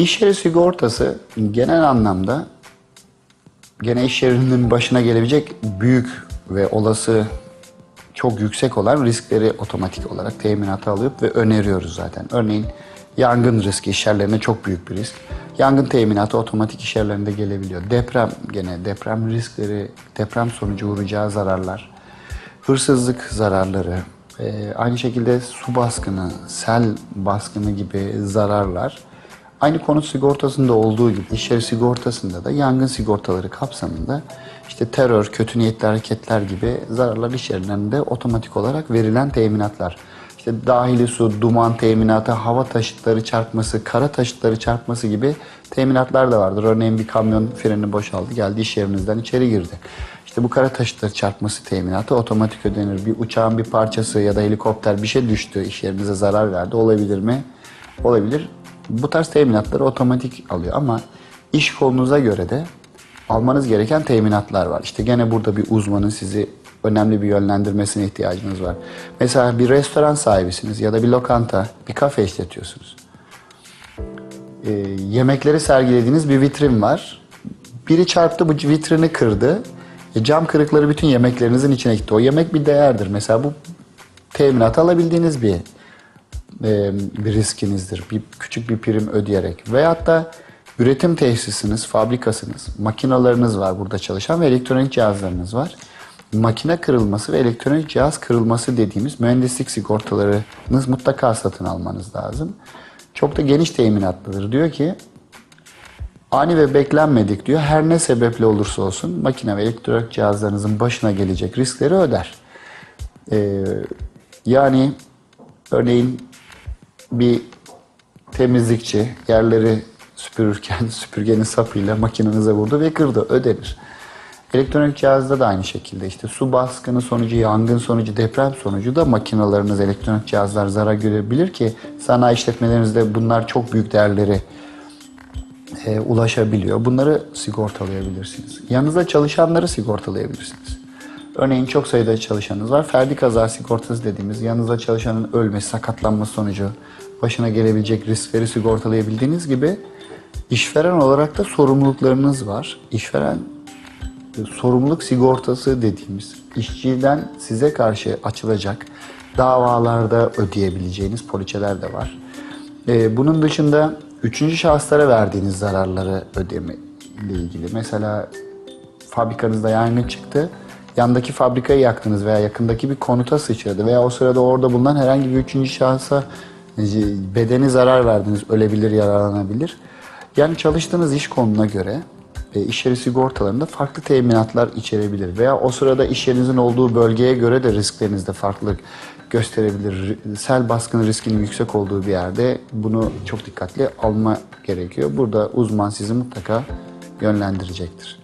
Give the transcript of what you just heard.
İş yeri sigortası genel anlamda gene iş yerinin başına gelebilecek büyük ve olası çok yüksek olan riskleri otomatik olarak teminata alıp ve öneriyoruz zaten. Örneğin yangın riski iş yerlerine çok büyük bir risk. Yangın teminatı otomatik iş yerlerinde gelebiliyor. Deprem gene deprem riskleri, deprem sonucu uğrayacağı zararlar, hırsızlık zararları, e, aynı şekilde su baskını, sel baskını gibi zararlar Aynı konut sigortasında olduğu gibi iş yeri sigortasında da yangın sigortaları kapsamında işte terör, kötü niyetli hareketler gibi zararlar iş yerlerinde otomatik olarak verilen teminatlar. İşte dahili su, duman teminatı, hava taşıtları çarpması, kara taşıtları çarpması gibi teminatlar da vardır. Örneğin bir kamyon freni boşaldı, geldi iş yerinizden içeri girdi. İşte bu kara taşıtları çarpması teminatı otomatik ödenir. Bir uçağın bir parçası ya da helikopter bir şey düştü, iş yerinize zarar verdi. Olabilir mi? Olabilir. Bu tarz teminatları otomatik alıyor ama iş kolunuza göre de almanız gereken teminatlar var. İşte gene burada bir uzmanın sizi önemli bir yönlendirmesine ihtiyacınız var. Mesela bir restoran sahibisiniz ya da bir lokanta, bir kafe işletiyorsunuz. Ee, yemekleri sergilediğiniz bir vitrin var. Biri çarptı bu vitrini kırdı. E, cam kırıkları bütün yemeklerinizin içine gitti. O yemek bir değerdir. Mesela bu teminat alabildiğiniz bir e, bir riskinizdir. Bir küçük bir prim ödeyerek veyahut da üretim tesisiniz, fabrikasınız, makinalarınız var burada çalışan ve elektronik cihazlarınız var. Makine kırılması ve elektronik cihaz kırılması dediğimiz mühendislik sigortalarınız mutlaka satın almanız lazım. Çok da geniş teminatlıdır. Diyor ki ani ve beklenmedik diyor her ne sebeple olursa olsun makine ve elektronik cihazlarınızın başına gelecek riskleri öder. Ee, yani örneğin bir temizlikçi yerleri süpürürken süpürgenin sapıyla makinenize vurdu ve kırdı, ödenir. Elektronik cihazda da aynı şekilde işte su baskını sonucu, yangın sonucu, deprem sonucu da makinalarınız, elektronik cihazlar zarar görebilir ki sanayi işletmelerinizde bunlar çok büyük değerleri e, ulaşabiliyor. Bunları sigortalayabilirsiniz. Yanınızda çalışanları sigortalayabilirsiniz. Örneğin çok sayıda çalışanınız var. Ferdi kaza sigortası dediğimiz yanınızda çalışanın ölmesi, sakatlanması sonucu başına gelebilecek riskleri sigortalayabildiğiniz gibi işveren olarak da sorumluluklarınız var. İşveren sorumluluk sigortası dediğimiz işçiden size karşı açılacak davalarda ödeyebileceğiniz poliçeler de var. E, bunun dışında üçüncü şahıslara verdiğiniz zararları ödeme ile ilgili. Mesela fabrikanızda yangın çıktı yandaki fabrikayı yaktınız veya yakındaki bir konuta sıçradı veya o sırada orada bulunan herhangi bir üçüncü şahsa e, bedeni zarar verdiniz, ölebilir, yararlanabilir. Yani çalıştığınız iş konuna göre e, iş yeri sigortalarında farklı teminatlar içerebilir veya o sırada iş yerinizin olduğu bölgeye göre de risklerinizde farklılık gösterebilir. Sel baskını riskinin yüksek olduğu bir yerde bunu çok dikkatli alma gerekiyor. Burada uzman sizi mutlaka yönlendirecektir.